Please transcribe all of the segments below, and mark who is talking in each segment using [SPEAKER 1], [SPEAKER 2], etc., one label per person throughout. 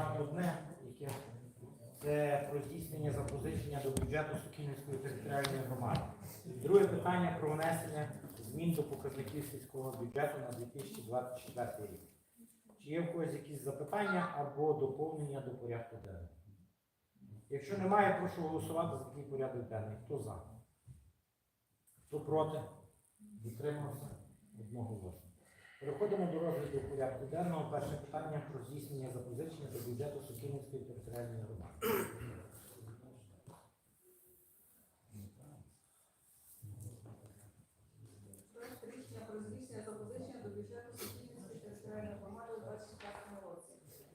[SPEAKER 1] нема одне, яке це про здійснення запозичення до бюджету Сокільницької територіальної громади. Друге питання про внесення змін до показників сільського бюджету на 2024 рік. Чи є в когось якісь запитання або доповнення до порядку денного? Якщо немає, прошу голосувати за такий порядок денний. Хто за? Хто проти? Утримався? Одного голосу. Переходимо до розгляду порядку денного. Перше питання про здійснення запозичення до бюджету Сокільницької територіальної громади.
[SPEAKER 2] Проект рішення про збільшення запозичення до бюджету Сокільницької територіальної громади у 2024 році.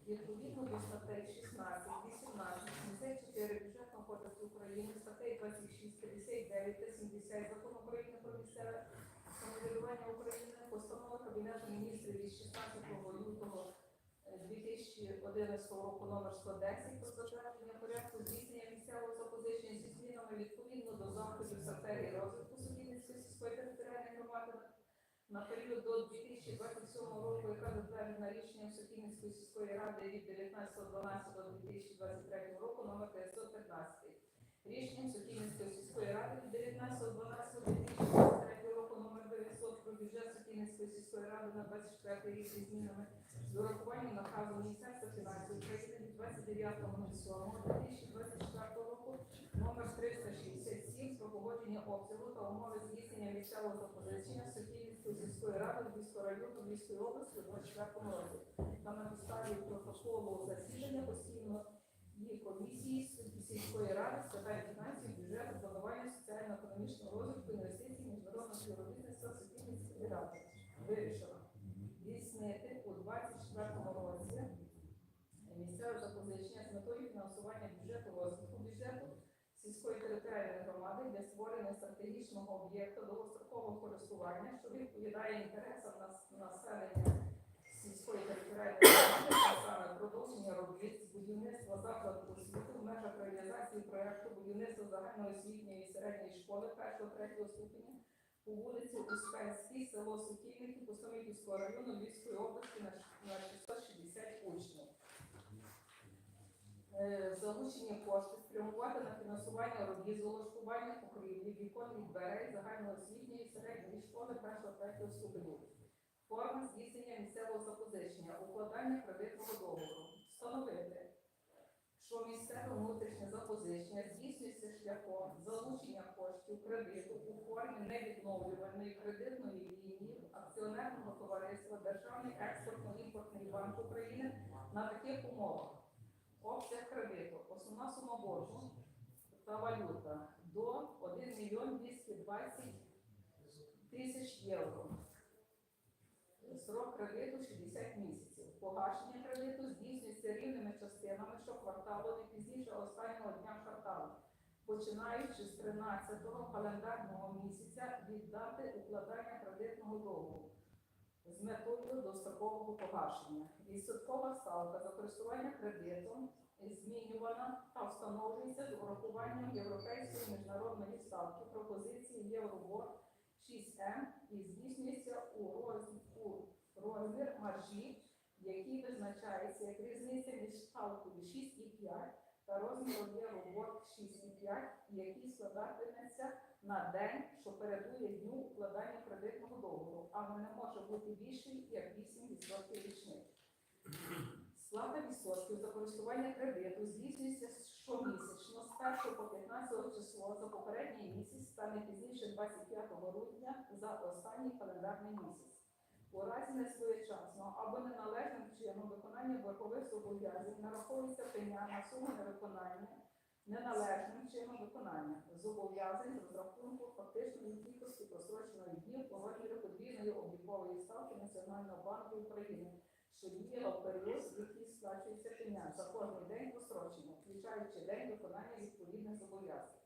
[SPEAKER 2] Відповідно до статей 16, 18, 74 Бюджетного кодексу України, статей 26, 59 та 70 Закону України про місцеве самоврядування України, постанова Міністрів від 16 лютого е, 2011 року номер 110 про затвердження порядку здійснення місцевого запозичення зі змінами відповідно до заходів стратегії розвитку Сокільницької сільської територіальної громади на період до 2027 року, яка затверджена рішенням Сокільницької сільської ради від 19.12.2023 року номер 515. Рішенням Сокільницької сільської ради від 19.12.2023 року номер 900 про бюджет Сокільницької сільської ради на 24 рік зі змінами з урахуванням наказу Міністерства фінансів України від 29.07.2024 року номер 367 про погодження обсягу та умови здійснення місцевого запозичення Сокільницької сільської ради Львівського району Львівської області у 24 році. Та на підставі протоколу засідання постійно її комісії сільської ради з питань фінансів, бюджету, планування соціально-економічного розвитку, інвестицій, міжнародного співробітництва Сокільницької ради. Вирішила. Здійснити у 24 році місцеве запозичення з метою фінансування бюджету розвитку бюджету сільської територіальної громади для створення стратегічного об'єкту довгострокового користування, що відповідає інтересам населення сільської територіальної громади, саме продовження робіт з будівництва закладу освіти в межах реалізації проекту будівництва загальноосвітньої і середньої школи 1-3 ступеня по вулиці Успенській, село Сокільники, Пустомитівського району Львівської області на 660 учнів. Залучені кошти спрямувати на фінансування робіт з улаштування покрівлі, вікон і дверей загальноосвітньої середньої школи 1-3 ступенів. Форма здійснення місцевого запозичення, укладання кредитного договору. Встановити, що місцеве внутрішнє запозичення здійснюється шляхом залучення коштів кредиту у формі невідновлювальної кредитної лінії акціонерного товариства Державний експортно-імпортний банк України на таких умовах. Обсяг кредиту, основна сума боргу та валюта до 1 мільйон 220 тисяч євро. Срок кредиту 60 місяців. Погашення кредиту здійснюється рівними частинами щокварталу не пізніше останнього дня кварталу, починаючи з 13-го календарного місяця від дати укладання кредитного договору з метою дострокового погашення. Відсоткова ставка за користування кредитом змінювана та встановлюється з урахуванням європейської міжнародної ставки пропозиції Євробор 6М і здійснюється у розмір маржі, який визначається як різниця між ставкою 6,5 та розміром Євробор 6,5, який складатиметься на день, що передує дню укладання кредитного договору, але не може бути більший, як 8% річних. Сплата відсотків за користування кредиту здійснюється щомісячно з 1 по 15 число за попередній місяць та не пізніше 25 грудня за останній календарний місяць. У разі несвоєчасного або неналежним чином виконання боргових зобов'язань нараховується пеня на суму невиконання неналежним чином виконання зобов'язань з розрахунку фактичної кількості просроченої днів у розмірі подвійної облікової ставки Національного банку України, що діє в період, в який сплачується пеня за кожний день просрочення, включаючи день виконання відповідних зобов'язань.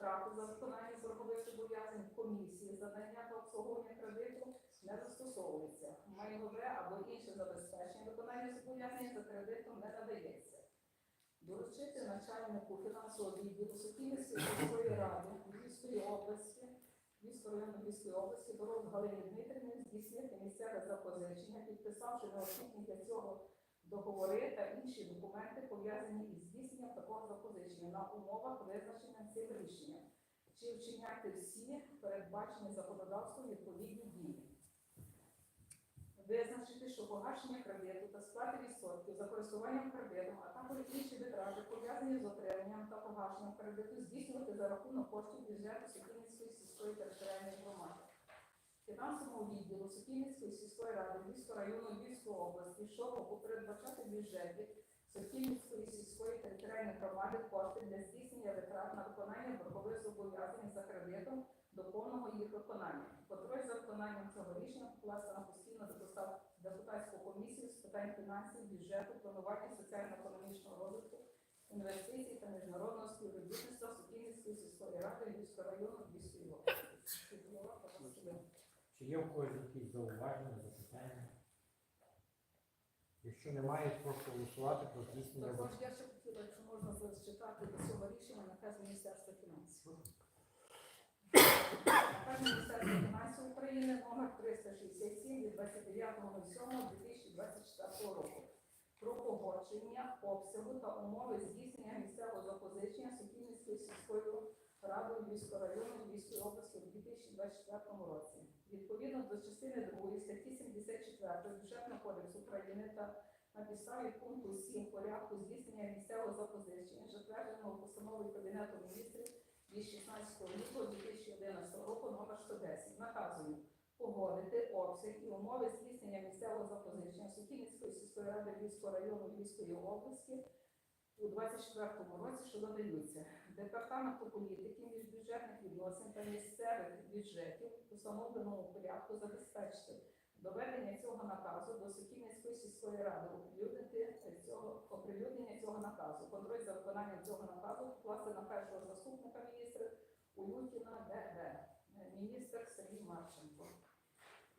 [SPEAKER 2] Штрафи за виконання боргових зобов'язань комісії за та обслуговування кредиту не застосовується. Майнове або інше забезпечення виконання зобов'язань за кредитом не надається. Доручити начальнику фінансового відділу Сокільницької сільської ради Львівської області, Львівського району Львівської області, Дорог Галині Дмитрівни здійснити місцеве запозичення, підписавши необхідні для цього договори та інші документи, пов'язані із здійсненням такого запозичення на умовах, визначених цим рішенням, чи вчиняти всі передбачені законодавством відповідні дії. Визначити, що погашення кредиту та сплати відсотків за користуванням кредитом, а також інші витрати, пов'язані з отриманням та погашенням кредиту, здійснювати за рахунок коштів бюджету Сокільницької сільської територіальної громади. Фінансовому відділу Сокільницької сільської ради Львівського району Львівської області щороку передбачати в бюджеті Сокільницької сільської територіальної громади кошти для здійснення витрат на виконання боргових зобов'язань за кредитом до повного їх виконання. Контроль за виконанням цього рішення покласти на постійну депутатську комісію з питань фінансів, бюджету, планування соціально-економічного розвитку, інвестицій та міжнародного співробітництва Сокільницької сільської ради Львівського району Львівської області.
[SPEAKER 1] Чи є в когось якісь зауваження, запитання? Якщо немає, прошу голосувати про здійснення
[SPEAKER 2] Також я ще хотіла, якщо можна зачитати до цього рішення наказ Міністерства фінансів. Наказ Міністерства фінансів України номер 367 від 29.07.2024 року про погодження обсягу та умови здійснення місцевого запозичення Сокільницькою сільською радою Львівського району Львівської області у 2024 році. Відповідно до частини 2 статті 74 Бюджетного кодексу України та на підставі пункту 7 порядку здійснення місцевого запозичення, затвердженого постановою Кабінету міністрів від 16 лютого 2011 року номер 110, наказую погодити обсяг і умови здійснення місцевого запозичення Сокільницької сільської ради Львівського району Львівської області у 2024 році, що додаються Департаменту політики, міжбюджетних відносин та місцевих бюджетів у встановленому порядку забезпечити доведення цього наказу до Сокільницької сільської ради, цього оприлюднення цього наказу, контроль за виконанням цього наказу покласти на першого заступника міністра Улютіна ДД, міністр Сергій Марченко.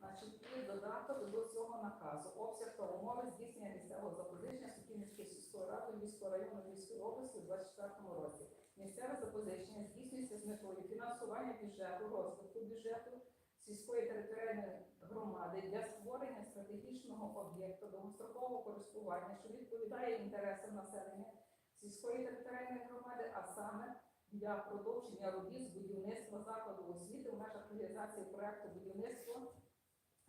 [SPEAKER 2] Значить, і додаток до цього наказу обсяг та умови здійснення місцевого запозичення Сокільницької сільської ради Львівського району Львівської області у 2024 році. Місцеве запозичення здійснюється з метою фінансування бюджету, розвитку бюджету сільської територіальної громади для створення стратегічного об'єкту довгострокового користування, що відповідає інтересам населення сільської територіальної громади, а саме для продовження робіт з будівництва закладу освіти в межах реалізації проекту будівництва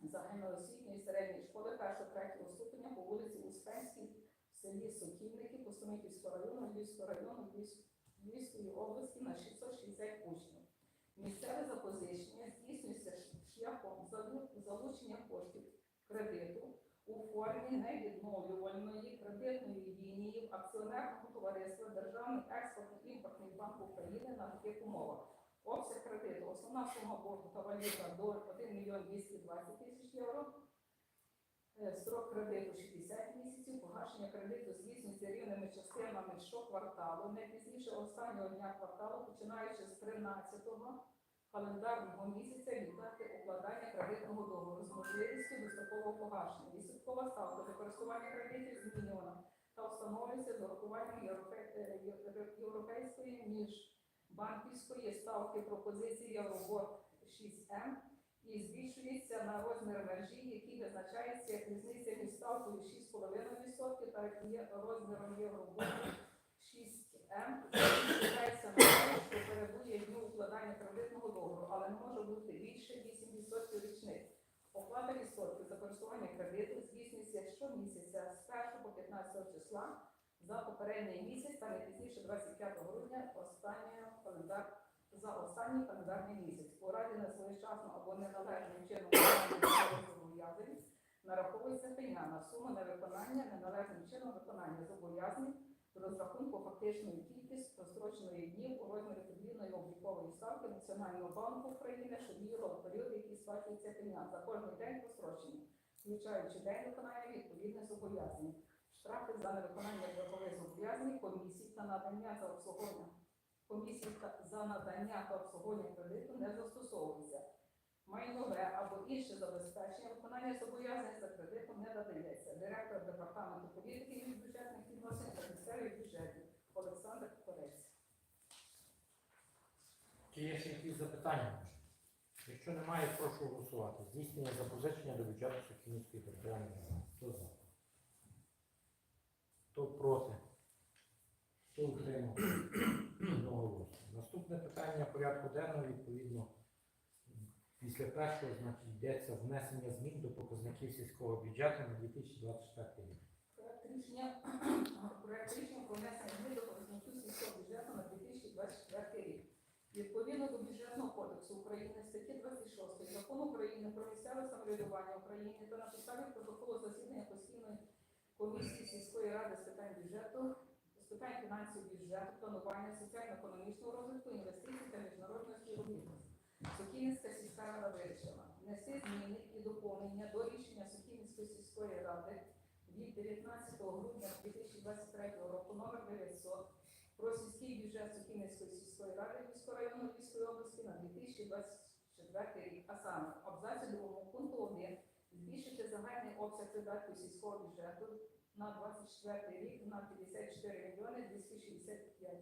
[SPEAKER 2] загальноосвітньої середньої школи 1-3 ступеня по вулиці Успенській в селі Сокільники Костомиківського району Львівського району Львів- Львівської області на 660 учнів. Місцеве запозичення здійснюється шляхом залу- залучення коштів кредиту у формі невідновлювальної кредитної лінії акціонерного товариства Державний експортно-імпортний банк України на таких умовах. Обсяг кредиту, основна сума боргу та валюта до 1 мільйон 220 тисяч євро. Е, Строк кредиту 60 місяців, погашення кредиту здійснюється рівними частинами щокварталу, не пізніше останнього дня кварталу, починаючи з 13-го календарного місяця від дати укладання кредитного договору з можливістю дострокового погашення. Відсоткова ставка за користування кредитів змінювана та встановлюється з урахуванням е, міжбанківської ставки пропозиції Євробор 6М і збільшується на розмір мережі, який визначається як різниця між ставкою 6,5% та є розміром Євробору 6М, збільшується на те, що передує дню укладання кредитного договору, але не може бути більше 8% річних. Оплата відсотків за користування кредиту здійснюється щомісяця з 1 по 15 числа за попередній місяць та не пізніше 25 грудня останнього за останній календарний місяць. У разі несвоєчасно або неналежним чином виконання зобов'язань нараховується пеня на суму невиконання неналежним чином виконання зобов'язань з розрахунку фактичної кількість простроченої днів у розмірі подвійної облікової ставки Національного банку України, що діяло в період, який сплачується пеня за кожний день прострочення, включаючи день виконання відповідних зобов'язань. Штрафи за невиконання боргових зобов'язань комісій та надання за обслуговування комісії за надання та обслуговування кредиту не застосовується. Майнове або інше забезпечення виконання зобов'язань за кредитом не надається. Директор департаменту політики і бюджетних відносин та місцевих бюджетів Олександр Корець.
[SPEAKER 1] Чи є ще якісь запитання? Якщо немає, прошу голосувати. Здійснення запозичення до бюджету Сокільницької територіальної. Хто за? Хто проти? Хто утримав? Одноголосно. Наступне питання порядку денного відповідно. Після першого значить, йдеться внесення змін до показників сільського бюджету на 2024 рік.
[SPEAKER 2] Проект рішення, проект рішення про внесення змін до показників сільського бюджету на 2024 рік. Відповідно до бюджетного кодексу України статті 26 Закону України про місцеве самоврядування України та на підставі протоколу засідання постійної комісії сільської ради з питань бюджету, з питань фінансів бюджету, планування соціально-економічного розвитку, інвестицій та міжнародної співробітності. Сокільницька сільська рада вирішила внести зміни і доповнення до рішення Сокільницької сільської ради від 19 грудня 2023 року номер 900 про сільський бюджет Сокільницької сільської ради Львівського району Львівської області на 2024 рік, а саме абзаці другому пункту 1 збільшити загальний обсяг видатків сільського бюджету на 24 рік на 54 мільйони 265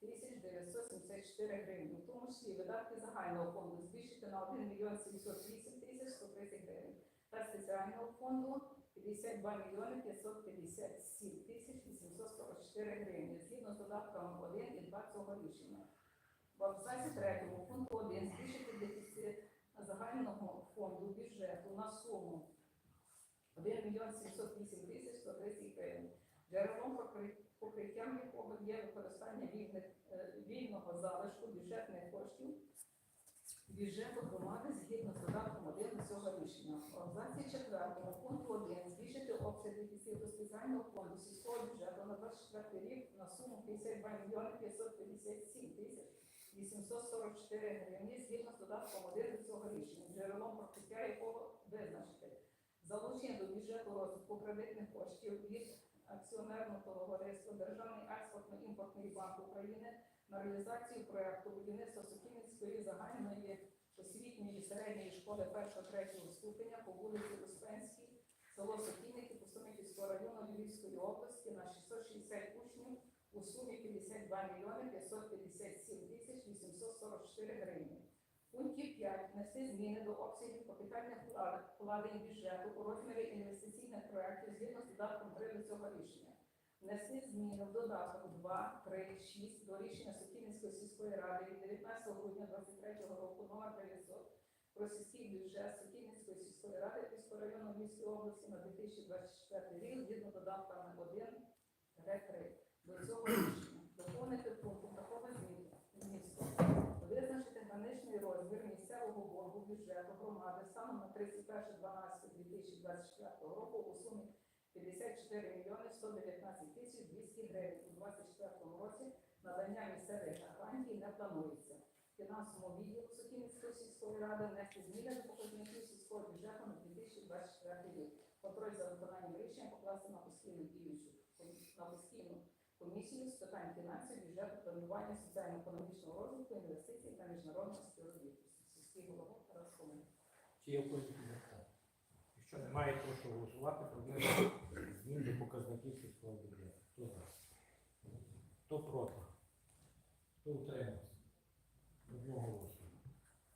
[SPEAKER 2] тисяч 974 гривень, у тому числі видатки загального фонду збільшити на 1 мільйон 708 тисяч 130 гривень та спеціального фонду 52 мільйони 557 тисяч 844 гривні, згідно з додатками 1 і 2 цього рішення. В абзаці 3 пункту 1 збільшити дефіцит загального фонду бюджету на суму 1 мільйон 708 тисяч 130 гривень. Джерелом покриттям якого є використання вільних, е, вільного залишку бюджетних коштів бюджету громади згідно з додатком 1 до цього рішення. Абзаці 4 пункту 1 збільшити обсяг дефіциту спеціального фонду сільського бюджету на 24 рік на суму 52 мільйони 557 тисяч 844 гривні згідно з додатком 1 до цього рішення, джерелом покриття якого визначити. Залучення до бюджету розвитку кредитних коштів від акціонерного товариства Державний експортно-імпортний банк України на реалізацію проекту будівництва Сокільницької загальної освітньої середньої школи 1-3 ступеня по вулиці Успенській, село Сокільники Пустомитівського району Львівської області на 660 учнів у сумі 52 мільйони 557 тисяч 844 гривні. В пункті 5 внести зміни до обсягів капітальних вклад- вкладень бюджету у розмірі інвестиційних проєктів згідно з додатком 3 до цього рішення. Внести зміни в додаток 2, 3, 6 до рішення Сокільницької сільської ради від 19 грудня 2023 року номер 900 про сільський бюджет Сокільницької сільської ради Львівського району Львівської області на 2024 рік згідно додатками 1, 3 до цього рішення. Доповнити пунктом такого змісту. Визначити граничний розмір місцевого боргу бюджету громади станом на 31.12.2024 року у сумі 54 мільйони 119 тисяч 200 гривень. У 2024 році надання місцевих гарантій не планується. Фінансовому відділу Сокільницької сільської ради внести зміни до показників сільського бюджету на 2024 рік. Контроль за виконанням рішення покласти на постійну діючу на постійну комісію з питань фінансів, бюджету, планування соціально-економічного розвитку, інвестицій та міжнародного співробітництва. Сільський голова Тарас Комин.
[SPEAKER 1] Чи є якісь запитання? Якщо немає, прошу голосувати про змін до показників сільського бюджету. Хто за? Хто проти? Хто утримався? Одного голосу.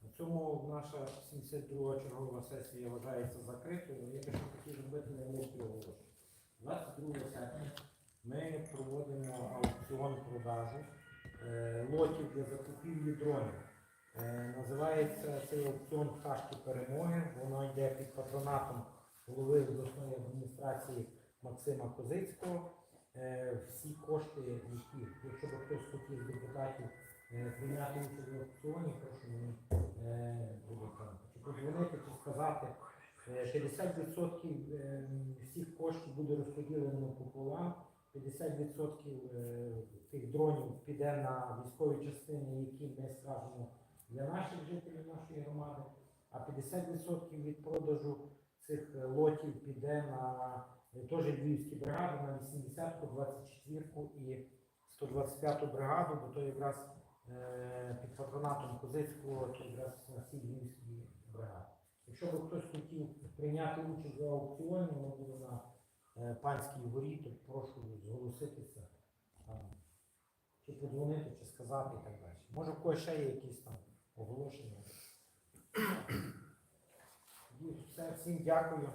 [SPEAKER 1] На цьому наша 72 чергова сесія вважається закритою. Я ще хотів зробити невеличке оголошення. 22 серпня ми проводимо аукціон продажу е, лотів для закупівлі дронів. Е, Називається цей аукціон Пташки перемоги. Воно йде під патронатом голови обласної адміністрації Максима Козицького. Е, Всі кошти, які, якщо б хтось хотів з депутатів е, участь в аукціоні, прошу мені е, подзвонити, чи сказати. Е, 50% е, всіх коштів буде розподілено пополам. 50% е, тих дронів піде на військові частини, які ми скажемо для наших жителів нашої громади, а 50% від продажу цих е, лотів піде на е, теж львівські бригади, на 80-ку, 24-ку і 125-ту бригаду, бо то якраз під патронатом Козицького, то якраз на всі львівські бригади. Якщо б хтось хотів прийняти участь в аукціоні, воно буде на панській горі, то прошу зголоситися. Там, чи подзвонити, чи сказати і так далі. Може, в когось ще є якісь там оголошення. Все, всім дякую.